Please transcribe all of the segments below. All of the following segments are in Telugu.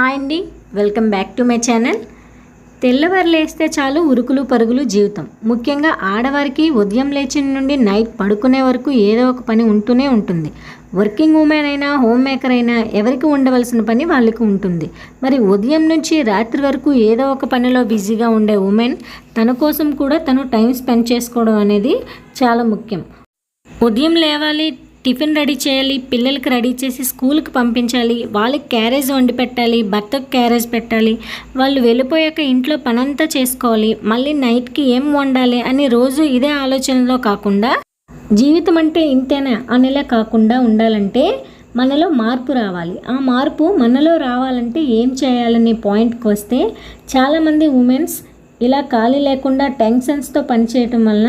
హాయ్ అండి. Welcome back to my channel. తెల్లవారు లేస్తే చాలు ఉరుకులు పరుగులు జీవితం. ముఖ్యంగా ఆడవారికి ఉదయం లేచిన నుండి నైట్ పడుకునే వరకు ఏదో ఒక పని ఉంటూనే ఉంటుంది. వర్కింగ్ ఉమెన్ అయినా హోమ్ మేకర్ అయినా ఎవరికి ఉండవలసిన పని వాళ్ళకి ఉంటుంది. మరి ఉదయం నుంచి రాత్రి వరకు ఏదో ఒక పనిలో బిజీగా ఉండే ఉమెన్ తన కోసం కూడా తను టైం స్పెండ్ చేసుకోవడం అనేది చాలా ముఖ్యం. ఉదయం లేవాలి టిఫిన్ రెడీ చేయాలి పిల్లలకి రెడీ చేసి స్కూల్కి పంపించాలి వాళ్ళకి క్యారేజ్ వండి పెట్టాలి భర్తకు క్యారేజ్ పెట్టాలి. వాళ్ళు వెళ్ళిపోయాక ఇంట్లో పనంతా చేసుకోవాలి మళ్ళీ నైట్కి ఏం వండాలి అని రోజు ఇదే ఆలోచనలో కాకుండా జీవితం అంటే ఇంతేనా అనేలా కాకుండా ఉండాలంటే మనలో మార్పు రావాలి. ఆ మార్పు మనలో రావాలంటే ఏం చేయాలనే పాయింట్కి వస్తే చాలామంది ఉమెన్స్ ఇలా ఖాళీ లేకుండా టెన్షన్స్తో పనిచేయటం వలన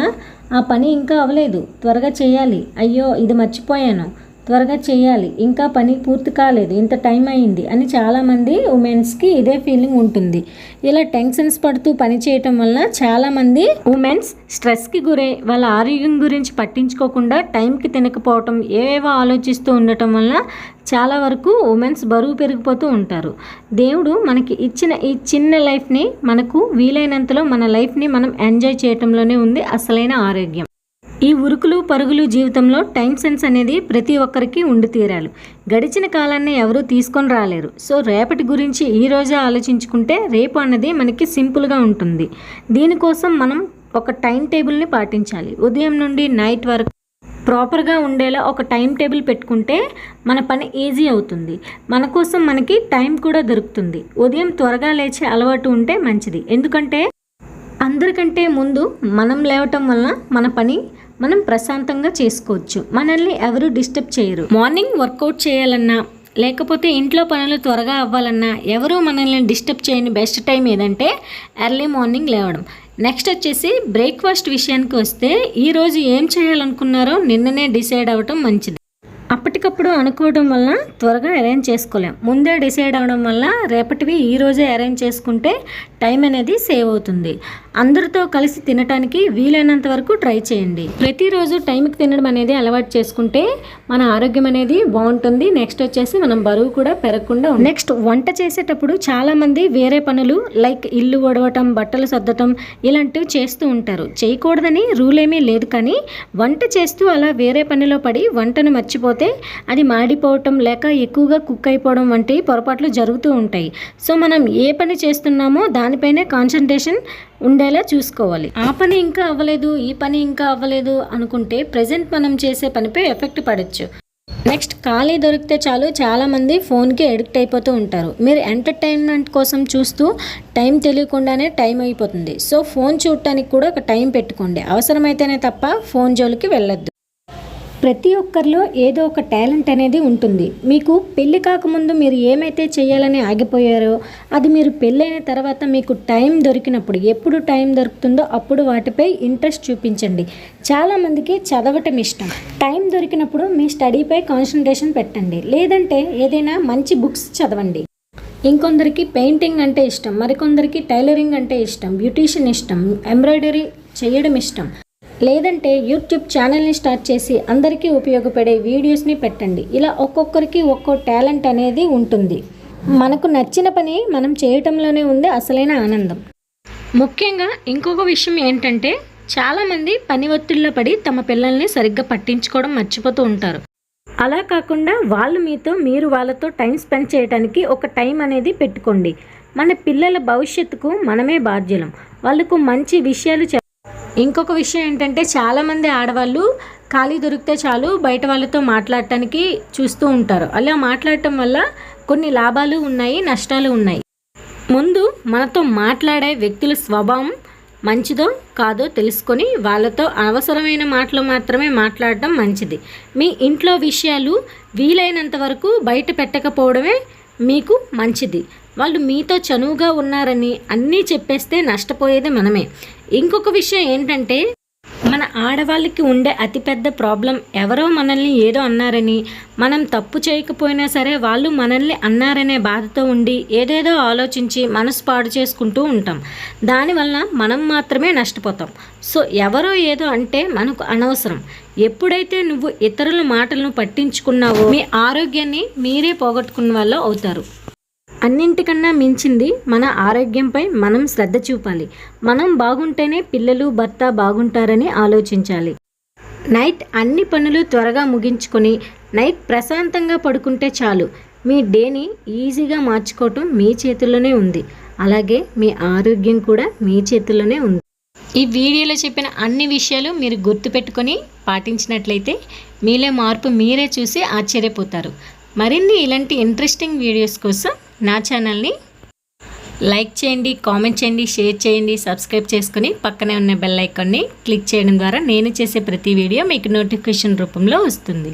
ఆ పని ఇంకా అవ్వలేదు. త్వరగా చేయాలి. అయ్యో ఇది మర్చిపోయాను. త్వరగా చేయాలి. ఇంకా పని పూర్తి కాలేదు. ఇంత టైం అయింది అని చాలామంది ఉమెన్స్కి ఇదే ఫీలింగ్ ఉంటుంది. ఇలా టెన్షన్స్ పడుతూ పని చేయటం వల్ల చాలామంది ఉమెన్స్ స్ట్రెస్కి గురై వాళ్ళ ఆరోగ్యం గురించి పట్టించుకోకుండా టైంకి తినకపోవటం ఏవేవో ఆలోచిస్తూ ఉండటం వల్ల చాలా వరకు ఉమెన్స్ బరువు పెరిగిపోతూ ఉంటారు. దేవుడు మనకి ఇచ్చిన ఈ చిన్న లైఫ్ని మనకు వీలైనంతలో మన లైఫ్ని మనం ఎంజాయ్ చేయటంలోనే ఉంది అసలైన ఆరోగ్యం. ఈ ఉరుకులు పరుగులు జీవితంలో టైం సెన్స్ అనేది ప్రతి ఒక్కరికి ఉండి తీరాలి. గడిచిన కాలాన్ని ఎవరూ తీసుకొని రాలేరు. సో రేపటి గురించి ఈ ఆలోచించుకుంటే రేపు అన్నది మనకి సింపుల్గా ఉంటుంది. దీనికోసం మనం ఒక టైం టేబుల్ని పాటించాలి. ఉదయం నుండి నైట్ వరకు ప్రాపర్గా ఉండేలా ఒక టైం టేబుల్ పెట్టుకుంటే మన పని ఈజీ అవుతుంది. మన కోసం మనకి టైం కూడా దొరుకుతుంది. ఉదయం త్వరగా లేచే అలవాటు ఉంటే మంచిది. ఎందుకంటే అందరికంటే ముందు మనం లేవటం వలన మన పని మనం ప్రశాంతంగా చేసుకోవచ్చు. మనల్ని ఎవరు డిస్టర్బ్ చేయరు. మార్నింగ్ వర్కౌట్ చేయాలన్నా లేకపోతే ఇంట్లో పనులు త్వరగా అవ్వాలన్నా ఎవరు మనల్ని డిస్టర్బ్ చేయని బెస్ట్ టైం ఏదంటే ఎర్లీ మార్నింగ్ లేవడం. నెక్స్ట్ వచ్చేసి బ్రేక్ఫాస్ట్ విషయానికి వస్తే ఈరోజు ఏం చేయాలనుకున్నారో నిన్ననే డిసైడ్ అవ్వటం మంచిది. అప్పటికప్పుడు అనుకోవడం వల్ల త్వరగా అరేంజ్ చేసుకోలేం. ముందే డిసైడ్ అవ్వడం వల్ల రేపటివి ఈ రోజే అరేంజ్ చేసుకుంటే టైం అనేది సేవ్ అవుతుంది. అందరితో కలిసి తినటానికి వీలైనంత వరకు ట్రై చేయండి. ప్రతిరోజు టైంకి తినడం అనేది అలవాటు చేసుకుంటే మన ఆరోగ్యం అనేది బాగుంటుంది. నెక్స్ట్ వచ్చేసి మనం బరువు కూడా పెరగకుండా నెక్స్ట్ వంట చేసేటప్పుడు చాలామంది వేరే పనులు లైక్ ఇల్లు వడవటం బట్టలు సర్దటం ఇలాంటివి చేస్తూ ఉంటారు. చేయకూడదని రూల్ ఏమీ లేదు కానీ వంట చేస్తూ అలా వేరే పనిలో పడి వంటను మర్చిపోతే అది మాడిపోవటం లేక ఎక్కువగా కుక్ అయిపోవడం వంటి పొరపాట్లు జరుగుతూ ఉంటాయి. సో మనం ఏ పని చేస్తున్నామో దానిపైనే కాన్సన్ట్రేషన్ ఉండేలా చూసుకోవాలి. ఆ పని ఇంకా అవ్వలేదు ఈ పని ఇంకా అవ్వలేదు అనుకుంటే ప్రజెంట్ మనం చేసే పనిపై ఎఫెక్ట్ పడవచ్చు నెక్స్ట్ ఖాళీ దొరికితే చాలు చాలామంది ఫోన్కి ఎడిక్ట్ అయిపోతూ ఉంటారు. మీరు ఎంటర్టైన్మెంట్ కోసం చూస్తూ టైం తెలియకుండానే టైం అయిపోతుంది. సో ఫోన్ చూడటానికి కూడా ఒక టైం పెట్టుకోండి. అవసరమైతేనే తప్ప ఫోన్ జోలికి వెళ్ళొద్దు. ప్రతి ఒక్కరిలో ఏదో ఒక టాలెంట్ అనేది ఉంటుంది. మీకు పెళ్ళి కాకముందు మీరు ఏమైతే చేయాలని ఆగిపోయారో అది మీరు పెళ్ళైన తర్వాత మీకు టైం దొరికినప్పుడు ఎప్పుడు టైం దొరుకుతుందో అప్పుడు వాటిపై ఇంట్రెస్ట్ చూపించండి. చాలామందికి చదవటం ఇష్టం. టైం దొరికినప్పుడు మీ స్టడీపై కాన్సన్ట్రేషన్ పెట్టండి. లేదంటే ఏదైనా మంచి బుక్స్ చదవండి. ఇంకొందరికి పెయింటింగ్ అంటే ఇష్టం మరికొందరికి టైలరింగ్ అంటే ఇష్టం బ్యూటీషియన్ ఇష్టం ఎంబ్రాయిడరీ చేయడం ఇష్టం. లేదంటే యూట్యూబ్ ఛానల్ని స్టార్ట్ చేసి అందరికీ ఉపయోగపడే వీడియోస్ని పెట్టండి. ఇలా ఒక్కొక్కరికి ఒక్కో టాలెంట్ అనేది ఉంటుంది. మనకు నచ్చిన పని మనం చేయటంలోనే ఉంది అసలైన ఆనందం. ముఖ్యంగా ఇంకొక విషయం ఏంటంటే చాలామంది పని ఒత్తిడిలో పడి తమ పిల్లల్ని సరిగ్గా పట్టించుకోవడం మర్చిపోతూ ఉంటారు. అలా కాకుండా వాళ్ళు మీతో మీరు వాళ్ళతో టైం స్పెండ్ చేయడానికి ఒక టైం అనేది పెట్టుకోండి. మన పిల్లల భవిష్యత్తుకు మనమే బాధ్యులం. వాళ్ళకు మంచి విషయాలు ఇంకొక విషయం ఏంటంటే చాలామంది ఆడవాళ్ళు ఖాళీ దొరికితే చాలు బయట వాళ్ళతో మాట్లాడటానికి చూస్తూ ఉంటారు. అలా మాట్లాడటం వల్ల కొన్ని లాభాలు ఉన్నాయి నష్టాలు ఉన్నాయి. ముందు మనతో మాట్లాడే వ్యక్తుల స్వభావం మంచిదో కాదో తెలుసుకొని వాళ్ళతో అవసరమైన మాటలు మాత్రమే మాట్లాడడం మంచిది. మీ ఇంట్లో విషయాలు వీలైనంత వరకు బయట పెట్టకపోవడమే మీకు మంచిది. వాళ్ళు మీతో చనువుగా ఉన్నారని అన్నీ చెప్పేస్తే నష్టపోయేది మనమే. ఇంకొక విషయం ఏంటంటే మన ఆడవాళ్ళకి ఉండే అతిపెద్ద ప్రాబ్లం ఎవరో మనల్ని ఏదో అన్నారని మనం తప్పు చేయకపోయినా సరే వాళ్ళు మనల్ని అన్నారనే బాధతో ఉండి ఏదేదో ఆలోచించి మనసు పాడు చేసుకుంటూ ఉంటాం. దానివల్ల మనం మాత్రమే నష్టపోతాం. సో ఎవరో ఏదో అంటే మనకు అనవసరం. ఎప్పుడైతే నువ్వు ఇతరుల మాటలను పట్టించుకున్నావో మీ ఆరోగ్యాన్ని మీరే పోగొట్టుకున్న వాళ్ళు అవుతారు. అన్నింటికన్నా మించింది మన ఆరోగ్యంపై మనం శ్రద్ధ చూపాలి. మనం బాగుంటేనే పిల్లలు భర్త బాగుంటారని ఆలోచించాలి. నైట్ అన్ని పనులు త్వరగా ముగించుకొని నైట్ ప్రశాంతంగా పడుకుంటే చాలు. మీ డేని ఈజీగా మార్చుకోవటం మీ చేతుల్లోనే ఉంది. అలాగే మీ ఆరోగ్యం కూడా మీ చేతుల్లోనే ఉంది. ఈ వీడియోలో చెప్పిన అన్ని విషయాలు మీరు గుర్తుపెట్టుకొని పాటించినట్లయితే మీలో మార్పు మీరే చూసి ఆశ్చర్యపోతారు. మరిన్ని ఇలాంటి ఇంట్రెస్టింగ్ వీడియోస్ కోసం నా ఛానల్ని లైక్ చేయండి కామెంట్ చేయండి షేర్ చేయండి సబ్స్క్రైబ్ చేసుకుని పక్కనే ఉన్న బెల్ ఐకాన్ని క్లిక్ చేయడం ద్వారా నేను చేసే ప్రతి వీడియో మీకు నోటిఫికేషన్ రూపంలో వస్తుంది.